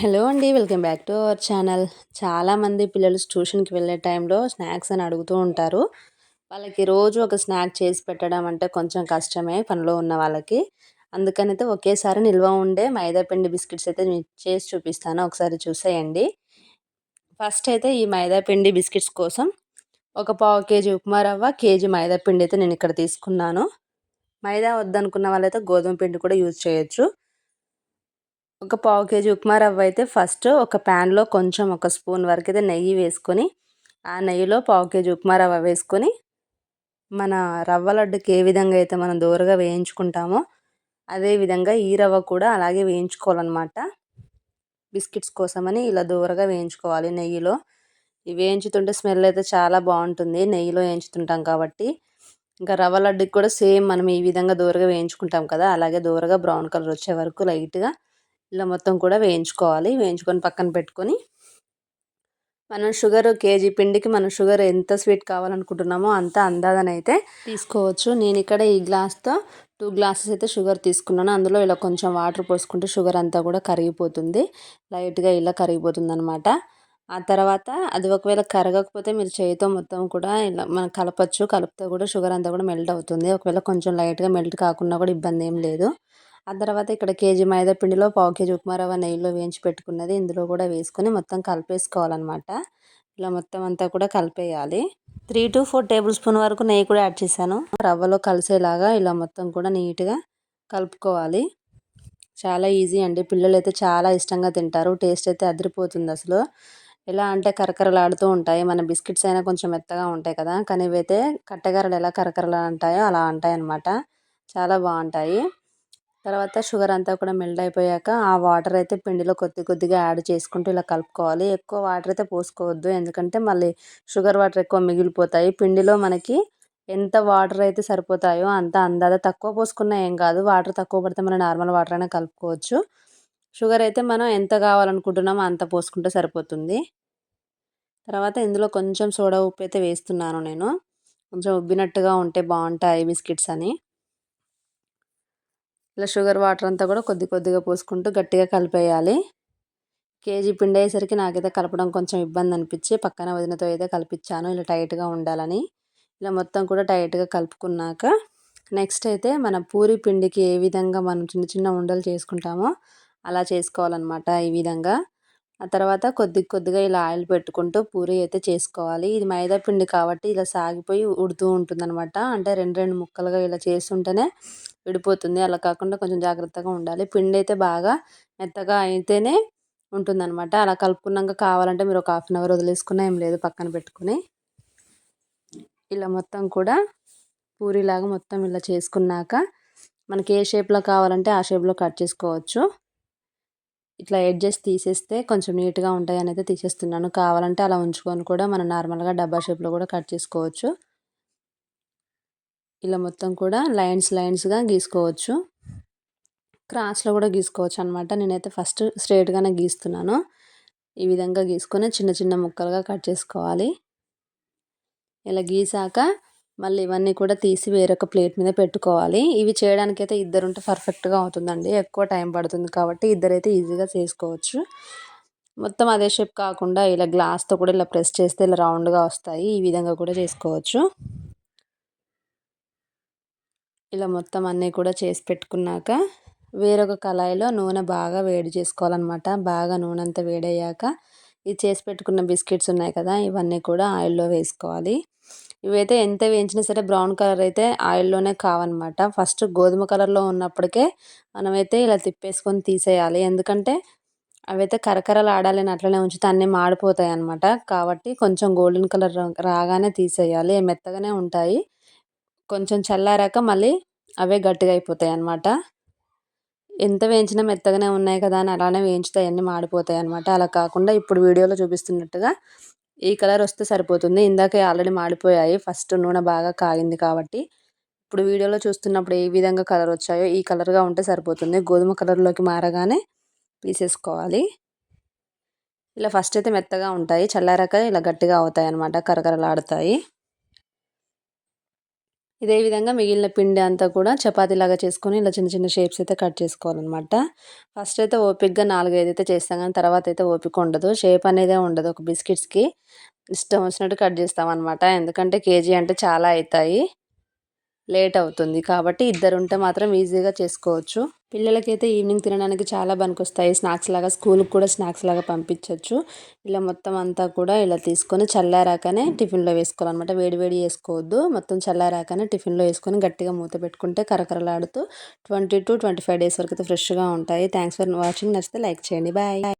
Hello అండి welcome back to our channel. చాలామంది పిల్లలు ట్యూషన్కి వెళ్ళే టైంలో స్నాక్స్ అని అడుగుతూ ఉంటారు. వాళ్ళకి రోజు ఒక స్నాక్ చేసి పెట్టడం అంటే కొంచెం కష్టమే పనిలో ఉన్న వాళ్ళకి. అందుకని అయితే ఒకేసారి నిల్వ ఉండే మైదాపిండి బిస్కెట్స్ అయితే చేసి చూపిస్తాను. ఒకసారి చూసేయండి. ఫస్ట్ అయితే ఈ మైదాపిండి బిస్కెట్స్ కోసం ఒక పావు కేజీ ఉప్మా రవ్వ కేజీ మైదాపిండి అయితే నేను ఇక్కడ తీసుకున్నాను. మైదా వద్దనుకున్న వాళ్ళైతే గోధుమ పిండి కూడా యూజ్ చేయొచ్చు. ఒక పావు కేజీ ఉప్మా రవ్వ అయితే ఫస్ట్ ఒక ప్యాన్లో కొంచెం ఒక స్పూన్ వరకు అయితే నెయ్యి వేసుకొని ఆ నెయ్యిలో పావు కేజీ ఉప్మా రవ్వ వేసుకొని మన రవ్వ లడ్డుకి ఏ విధంగా అయితే మనం దూరగా వేయించుకుంటామో అదే విధంగా ఈ రవ్వ కూడా అలాగే వేయించుకోవాలన్నమాట. బిస్కెట్స్ కోసమని ఇలా దూరగా వేయించుకోవాలి నెయ్యిలో. వేయించుతుంటే స్మెల్ అయితే చాలా బాగుంటుంది నెయ్యిలో వేయించుతుంటాం కాబట్టి. ఇంకా రవ్వ లడ్డుకి కూడా సేమ్ మనం ఈ విధంగా దూరగా వేయించుకుంటాం కదా అలాగే దూరగా బ్రౌన్ కలర్ వచ్చే వరకు లైట్గా ఇలా మొత్తం కూడా వేయించుకోవాలి. వేయించుకొని పక్కన పెట్టుకొని మనం షుగర్ కేజీ పిండికి మనం షుగర్ ఎంత స్వీట్ కావాలనుకుంటున్నామో అంత అందాదని అయితే తీసుకోవచ్చు. నేను ఇక్కడ ఈ గ్లాస్తో టూ గ్లాసెస్ అయితే షుగర్ తీసుకున్నాను. అందులో ఇలా కొంచెం వాటర్ పోసుకుంటే షుగర్ అంతా కూడా కరిగిపోతుంది. లైట్గా ఇలా కరిగిపోతుంది అనమాట ఆ తర్వాత అది ఒకవేళ కరగకపోతే మీరు చేయితో మొత్తం కూడా ఇలా మనం కలపచ్చు. కలిపితే కూడా షుగర్ అంతా కూడా మెల్ట్ అవుతుంది. ఒకవేళ కొంచెం లైట్గా మెల్ట్ కాకుండా కూడా ఇబ్బంది ఏం లేదు. ఆ తర్వాత ఇక్కడ కేజీ మైదా పిండిలో పావు కేజీ ఉప్మా రవ్వ నెయ్యిలో వేయించి పెట్టుకున్నది. ఇందులో కూడా వేసుకొని మొత్తం కలిపేసుకోవాలన్నమాట. ఇలా మొత్తం అంతా కూడా కలిపేయాలి. Three to four tablespoon వరకు నెయ్యి కూడా యాడ్ చేశాను. రవ్వలో కలిసేలాగా ఇలా మొత్తం కూడా నీట్గా కలుపుకోవాలి. చాలా ఈజీ అండి. పిల్లలు అయితే చాలా ఇష్టంగా తింటారు. టేస్ట్ అయితే అదిరిపోతుంది అసలు. ఎలా అంటే కరకరలాడుతూ ఉంటాయి. మన బిస్కెట్స్ అయినా కొంచెం మెత్తగా ఉంటాయి కదా. కానీ ఇవైతే కట్టెగారలు ఎలా కరకరలా ఉంటాయో అలా ఉంటాయి అన్నమాట చాలా బాగుంటాయి. తర్వాత షుగర్ అంతా కూడా మెల్ట్ అయిపోయాక ఆ వాటర్ అయితే పిండిలో కొద్ది కొద్దిగా యాడ్ చేసుకుంటూ ఇలా కలుపుకోవాలి. ఎక్కువ వాటర్ అయితే పోసుకోవద్దు. ఎందుకంటే మళ్ళీ షుగర్ వాటర్ ఎక్కువ మిగిలిపోతాయి. పిండిలో మనకి ఎంత వాటర్ అయితే సరిపోతాయో అంత అందాద తక్కువ పోసుకున్నా ఏం కాదు. వాటర్ తక్కువ పడితే మనం నార్మల్ వాటర్ అయినా కలుపుకోవచ్చు. షుగర్ అయితే మనం ఎంత కావాలనుకుంటున్నామో అంత పోసుకుంటే సరిపోతుంది. తర్వాత ఇందులో కొంచెం సోడా ఉప్పు అయితే వేస్తున్నాను నేను. కొంచెం ఉబ్బినట్టుగా ఉంటే బాగుంటాయి బిస్కెట్స్ అని. ఇలా షుగర్ వాటర్ అంతా కూడా కొద్ది కొద్దిగా పోసుకుంటూ గట్టిగా కలిపేయాలి. కేజీ పిండి అయ్యేసరికి నాకైతే కలపడం కొంచెం ఇబ్బంది అనిపించి పక్కన వదినతో అయితే కలిపించాను ఇలా టైట్గా ఉండాలని. ఇలా మొత్తం కూడా టైట్గా కలుపుకున్నాక నెక్స్ట్ అయితే మన పూరి పిండికి ఏ విధంగా మనం చిన్న చిన్న ఉండలు చేసుకుంటామో అలా చేసుకోవాలన్నమాట ఈ విధంగా. ఆ తర్వాత కొద్ది కొద్దిగా ఇలా ఆయిల్ పెట్టుకుంటూ పూరి అయితే చేసుకోవాలి. ఇది మైదా పిండి కాబట్టి ఇలా సాగిపోయి ఉడుతూ ఉంటుందన్నమాట. అంటే రెండు రెండు ముక్కలుగా ఇలా చేస్తుంటేనే విడిపోతుంది. అలా కాకుండా కొంచెం జాగ్రత్తగా ఉండాలి. పిండి అయితే బాగా మెత్తగా అయితేనే ఉంటుందన్నమాట. అలా కలుపుకున్నాక కావాలంటే మీరు ఒక హాఫ్ అన్ అవర్ వదిలేసుకున్నా ఏం లేదు పక్కన పెట్టుకుని. ఇలా మొత్తం కూడా పూరిలాగా మొత్తం ఇలా చేసుకున్నాక మనకి ఏ షేప్లో కావాలంటే ఆ షేప్లో కట్ చేసుకోవచ్చు. ఇట్లా ఎడ్జెస్ తీసేస్తే కొంచెం నీట్గా ఉంటాయి అని అయితే తీసేస్తున్నాను. కావాలంటే అలా ఉంచుకొని కూడా మనం నార్మల్గా డబ్బా షేప్లో కూడా కట్ చేసుకోవచ్చు. ఇలా మొత్తం కూడా లైన్స్ లైన్స్గా గీసుకోవచ్చు. క్రాస్లో కూడా గీసుకోవచ్చు అనమాట నేనైతే ఫస్ట్ స్ట్రేట్గానే గీస్తున్నాను. ఈ విధంగా గీసుకొని చిన్న చిన్న ముక్కలుగా కట్ చేసుకోవాలి. ఇలా గీసాక మళ్ళీ ఇవన్నీ కూడా తీసి వేరొక ప్లేట్ మీద పెట్టుకోవాలి. ఇవి చేయడానికి అయితే ఇద్దరుంటే పర్ఫెక్ట్గా అవుతుందండి. ఎక్కువ టైం పడుతుంది కాబట్టి ఇద్దరైతే ఈజీగా చేసుకోవచ్చు. మొత్తం అదే షేప్ కాకుండా ఇలా గ్లాస్తో కూడా ఇలా ప్రెస్ చేస్తే ఇలా రౌండ్గా వస్తాయి. ఈ విధంగా కూడా చేసుకోవచ్చు. ఇలా మొత్తం అన్నీ కూడా చేసి పెట్టుకున్నాక వేరొక కళాయిలో నూనె బాగా వేడి చేసుకోవాలన్నమాట. బాగా నూనె అంతా వేడయ్యాక ఇది చేసి పెట్టుకున్న బిస్కెట్స్ ఉన్నాయి కదా ఇవన్నీ కూడా ఆయిల్లో వేసుకోవాలి. ఇవైతే ఎంత వేయించినా సరే బ్రౌన్ కలర్ అయితే ఆయిల్లోనే కావన్నమాట. ఫస్ట్ గోధుమ కలర్లో ఉన్నప్పటికే మనమైతే ఇలా తిప్పేసుకొని తీసేయాలి. ఎందుకంటే అవైతే కరకరలు ఆడాలని అట్లనే ఉంచితే అన్నీ మాడిపోతాయి అనమాట కాబట్టి కొంచెం గోల్డెన్ కలర్ రాగానే తీసేయాలి. మెత్తగానే ఉంటాయి. కొంచెం చల్లారాక మళ్ళీ అవే గట్టిగా అయిపోతాయి అన్నమాట. ఎంత వేయించినా మెత్తగానే ఉన్నాయి కదా అని అలానే వేయించితే అన్నీ మాడిపోతాయి అనమాట అలా కాకుండా ఇప్పుడు వీడియోలో చూపిస్తున్నట్టుగా ఈ కలర్ వస్తే సరిపోతుంది. ఇందాక ఆల్రెడీ మాడిపోయాయి. ఫస్ట్ నూనె బాగా కాగింది కాబట్టి. ఇప్పుడు వీడియోలో చూస్తున్నప్పుడు ఏ విధంగా కలర్ వచ్చాయో ఈ కలర్గా ఉంటే సరిపోతుంది. గోధుమ కలర్లోకి మారగానే తీసేసుకోవాలి. ఇలా ఫస్ట్ అయితే మెత్తగా ఉంటాయి. చల్లారాక ఇలా గట్టిగా అవుతాయి అనమాట కరకరలాడుతాయి. ఇదే విధంగా మిగిలిన పిండి అంతా కూడా చపాతీలాగా చేసుకొని ఇలా చిన్న చిన్న షేప్స్ అయితే కట్ చేసుకోవాలన్నమాట. ఫస్ట్ అయితే ఓపిక్గా నాలుగైదు అయితే చేస్తాం కానీ తర్వాత అయితే ఓపిక ఉండదు. షేప్ అనేదే ఉండదు ఒక బిస్కెట్స్కి ఇష్టం వచ్చినట్టు కట్ చేస్తామన్నమాట. ఎందుకంటే కేజీ అంటే చాలా అవుతాయి. లేట్ అవుతుంది. కాబట్టి ఇద్దరు ఉంటే మాత్రం ఈజీగా చేసుకోవచ్చు. పిల్లలకైతే ఈవినింగ్ తినడానికి చాలా పనికొస్తాయి. స్నాక్స్ లాగా స్కూల్కి కూడా స్నాక్స్ లాగా పంపించవచ్చు ఇలా మొత్తం అంతా కూడా ఇలా తీసుకొని చల్లారాకనే టిఫిన్లో వేసుకోవాలన్నమాట. వేడివేడి చేసుకోవద్దు. వేసుకోవద్దు మొత్తం చల్లారాకనే టిఫిన్లో వేసుకొని గట్టిగా మూత పెట్టుకుంటే కరకరలాడుతూ twenty to twenty five days వరకు అయితే ఫ్రెష్గా ఉంటాయి. Thanks for watching. నచ్చితే లైక్ చేయండి. బాయ్.